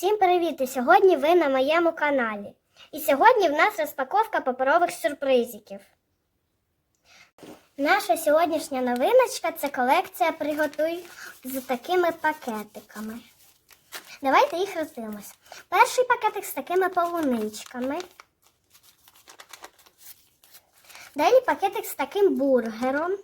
Всім привіт! І сьогодні ви на моєму каналі. І сьогодні в нас розпаковка паперових сюрпризиків. Наша сьогоднішня новиночка це колекція Приготуй з такими пакетиками. Давайте їх роздивимось. Перший пакетик з такими полуничками. Далі пакетик з таким бургером.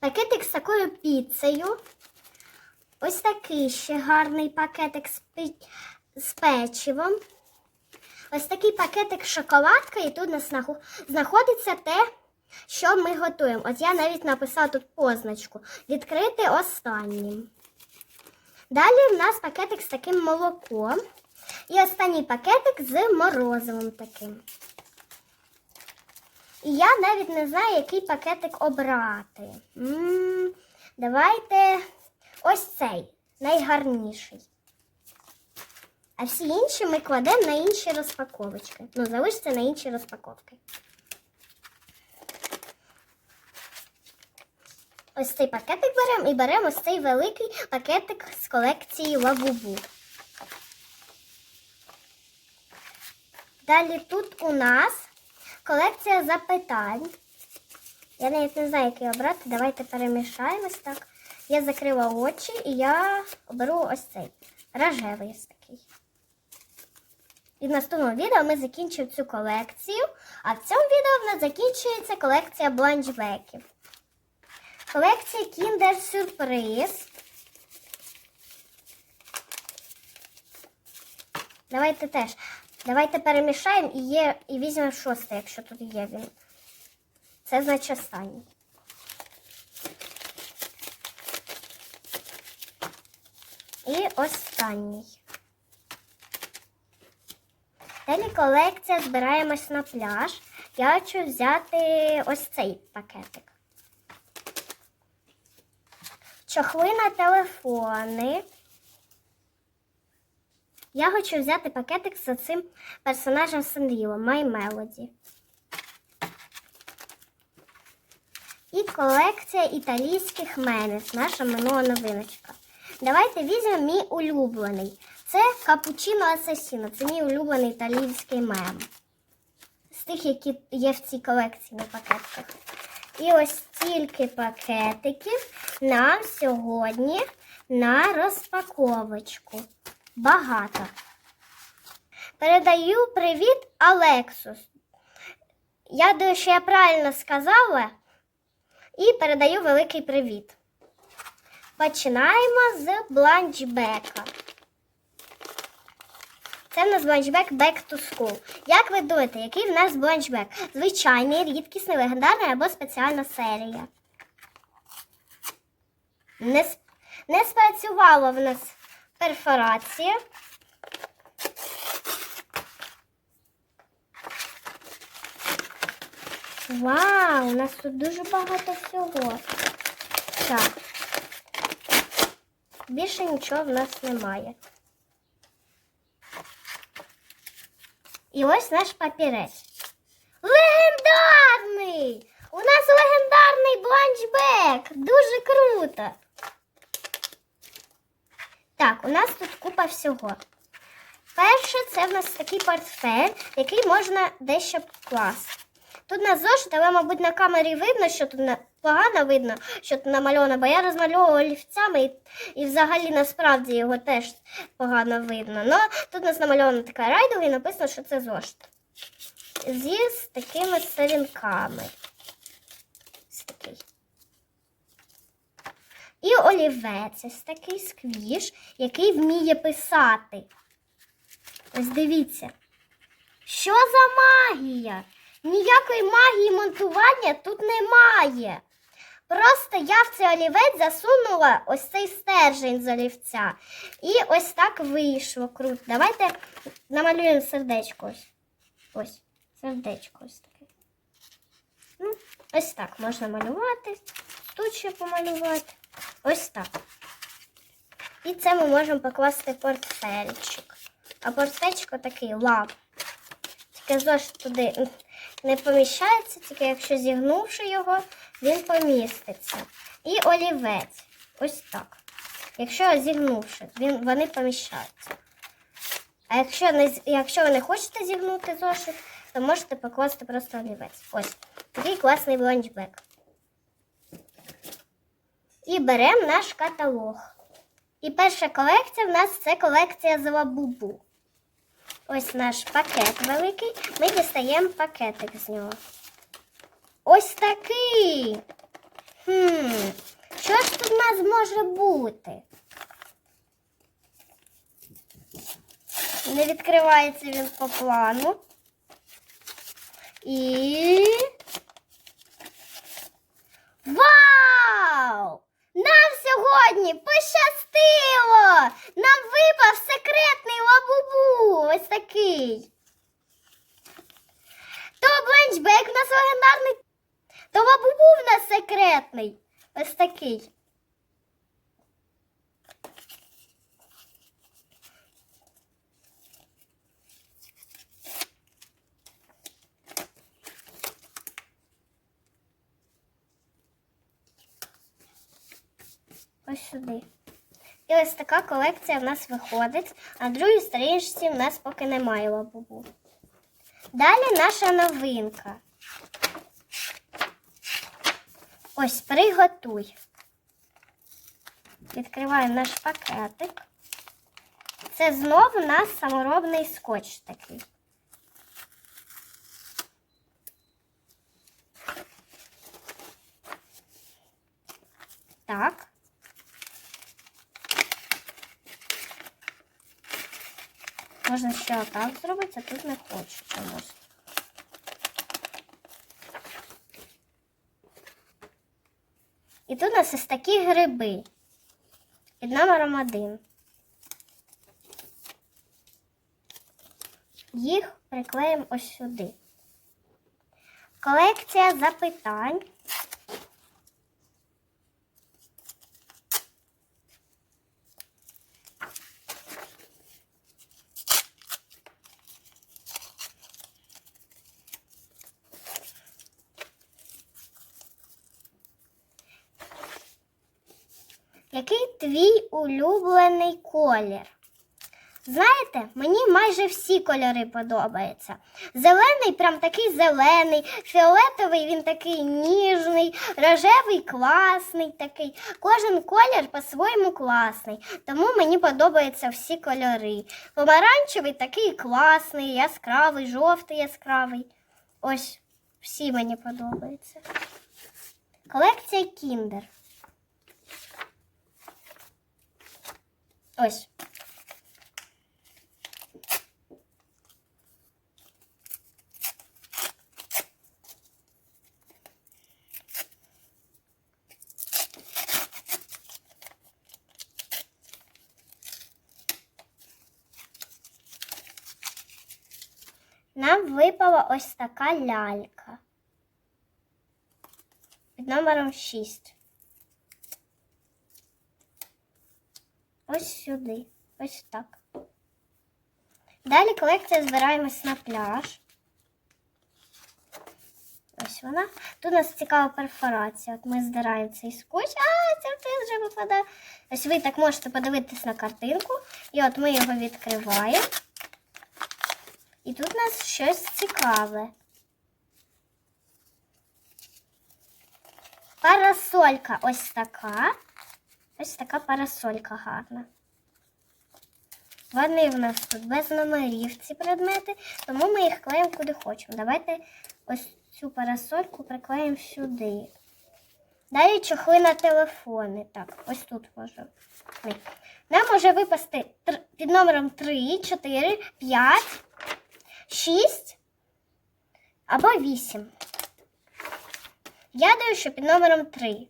Пакетик з такою піцею. Ось такий ще гарний пакетик з, пи- з печивом. Ось такий пакетик шоколадка, і тут нас знаходиться те, що ми готуємо. От я навіть написала тут позначку. Відкрити останнім. Далі в нас пакетик з таким молоком. І останній пакетик з морозивом таким. І я навіть не знаю, який пакетик обрати. м давайте ось цей найгарніший. А всі інші ми кладемо на інші розпаковочки. Ну, залишиться на інші розпаковки. Ось цей пакетик беремо і беремо ось цей великий пакетик з колекції Лабубу. Далі тут у нас колекція запитань. Я навіть не знаю, який обрати. Давайте перемішаємось так. Я закрила очі і я оберу ось цей рожевий такий. І в наступному відео ми закінчимо цю колекцію, а в цьому відео в нас закінчується колекція бланчбеків. Колекція Kinder Surprise. Давайте теж. Давайте перемішаємо і, є, і візьмемо шостий, якщо тут є він. Це значить останній. І останній. Далі колекція збираємось на пляж. Я хочу взяти ось цей пакетик. Чохли на телефони. Я хочу взяти пакетик з цим персонажем Санріло, My Melody. І колекція італійських менес, наша минула новиночка. Давайте візьмемо мій улюблений. Це Капучино Асасіно. Це мій улюблений італійський мем. З тих, які є в цій колекції на пакетках. І ось стільки пакетиків нам сьогодні на розпаковочку. Багато. Передаю привіт Алексус. Я думаю, що я правильно сказала. І передаю великий привіт. Починаємо з бланчбека. Це в нас бланчбек Back to School. Як ви думаєте, який в нас бланчбек? Звичайний, рідкісний, легендарний або спеціальна серія? Не, не спрацювала в нас перфорація. Вау, у нас тут дуже багато всього. Так. Більше нічого в нас немає. І ось наш папірець. Легендарний! У нас легендарний бланчбек! Дуже круто! Так, у нас тут купа всього. Перше, це в нас такий портфель, який можна дещо класти. Тут на зошит, але, мабуть, на камері видно, що тут. Погано видно, що тут намальовано, бо я розмальовувала олівцями і, і взагалі насправді його теж погано видно. Но тут у нас намальована така райдова і написано, що це зошит. Зі з такими сторінками. І олівець, ось такий сквіш, який вміє писати. Ось дивіться. Що за магія? Ніякої магії монтування тут немає. Просто я в цей олівець засунула ось цей стержень з олівця. І ось так вийшло круто. Давайте намалюємо сердечко ось. Ось, сердечко ось таке. Ну, ось так можна малювати. Тут ще помалювати. Ось так. І це ми можемо покласти портфельчик. А портфельчик такий лап. Тільки зошит туди не поміщається, тільки якщо зігнувши його, він поміститься. І олівець. Ось так. якщо зігнувши, він, вони поміщаються. А якщо не, якщо ви не хочете зігнути зошит, то можете покласти просто олівець. Ось такий класний ланчбек. І беремо наш каталог. І перша колекція в нас це колекція з. Ось наш пакет великий. Ми дістаємо пакетик з нього. Ось такий. Хм, що ж тут у нас може бути? Не відкривається він по плану. І. Вау! Нам сьогодні пощастило! Нам випав секретний лабубу! Ось такий. То бленчбек у нас легендарний, то лабубу в нас секретний. Ось такий. Ось сюди. І ось така колекція в нас виходить, а другій сторінці в нас поки немає лабубу. Далі наша новинка. Ось приготуй. Відкриваємо наш пакетик. Це знову у нас саморобний скотч такий. Так. Можна ще отак зробити, а тут не хочу чомусь. І тут у нас ось такі гриби під номером один. Їх приклеїмо ось сюди. Колекція запитань. Який твій улюблений колір? Знаєте, мені майже всі кольори подобаються. Зелений прям такий зелений, фіолетовий він такий ніжний, рожевий класний такий. Кожен колір по-своєму класний, тому мені подобаються всі кольори. Помаранчевий такий класний, яскравий, жовтий яскравий. Ось всі мені подобаються. Колекція Кіндер. Ось. Нам випала ось така лялька. Під номером 6. Сюди. Ось так. Далі колекція збираємось на пляж. Ось вона. Тут у нас цікава перфорація. От ми здираємо цей скотч. А, це вже випадає. Ось ви так можете подивитись на картинку. І от ми його відкриваємо. І тут у нас щось цікаве. Парасолька ось така. Ось така парасолька гарна. Вони в нас тут без номерів ці предмети, тому ми їх клеїмо куди хочемо. Давайте ось цю парасольку приклеїмо сюди. Далі чохли на телефони. Так, ось тут може. Ні. Нам може випасти під номером 3, 4, 5, 6 або 8. Я даю, що під номером 3.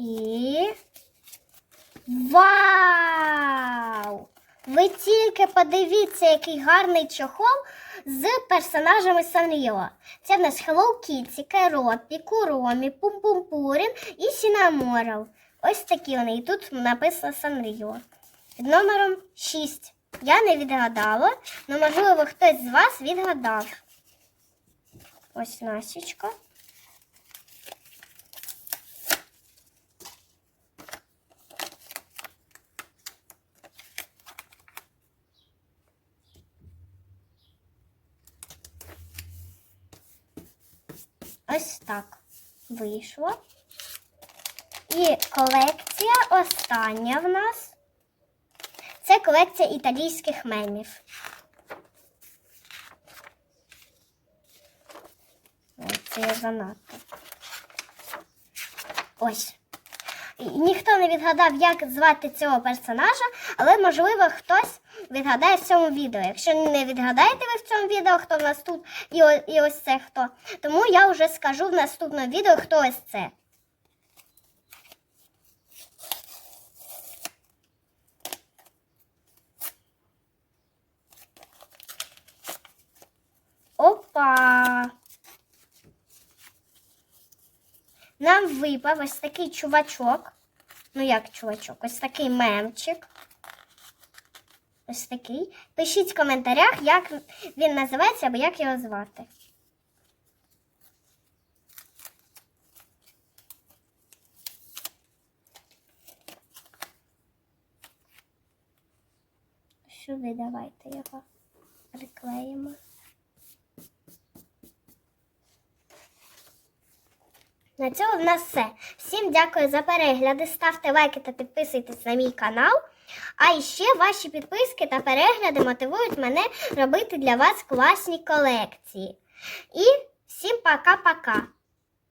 І. Вау! Ви тільки подивіться, який гарний чохол. з персонажами Санріо. Це в нас Hello Kitty, Керопі, Куромі, Пум-Пум-Пурін і Сінаморал. Ось такі вони. І тут написано Санріо. Під номером 6. Я не відгадала, але можливо хтось з вас відгадав. Ось Насічка. Ось так вийшло. І колекція остання в нас. Це колекція італійських мемів. Це я занадто. Ось. Ніхто не відгадав, як звати цього персонажа, але можливо хтось відгадає в цьому відео. Якщо не відгадаєте ви в цьому відео, хто в нас тут і, о- і ось це хто, тому я вже скажу в наступному відео, хто ось це. Опа! Нам випав ось такий чувачок. Ну, як чувачок, ось такий мемчик. Ось такий. Пишіть в коментарях, як він називається або як його звати. Сюди давайте його приклеїмо. На цьому в нас все. Всім дякую за перегляди. Ставте лайки та підписуйтесь на мій канал. А ще ваші підписки та перегляди мотивують мене робити для вас класні колекції. І всім пока-пока!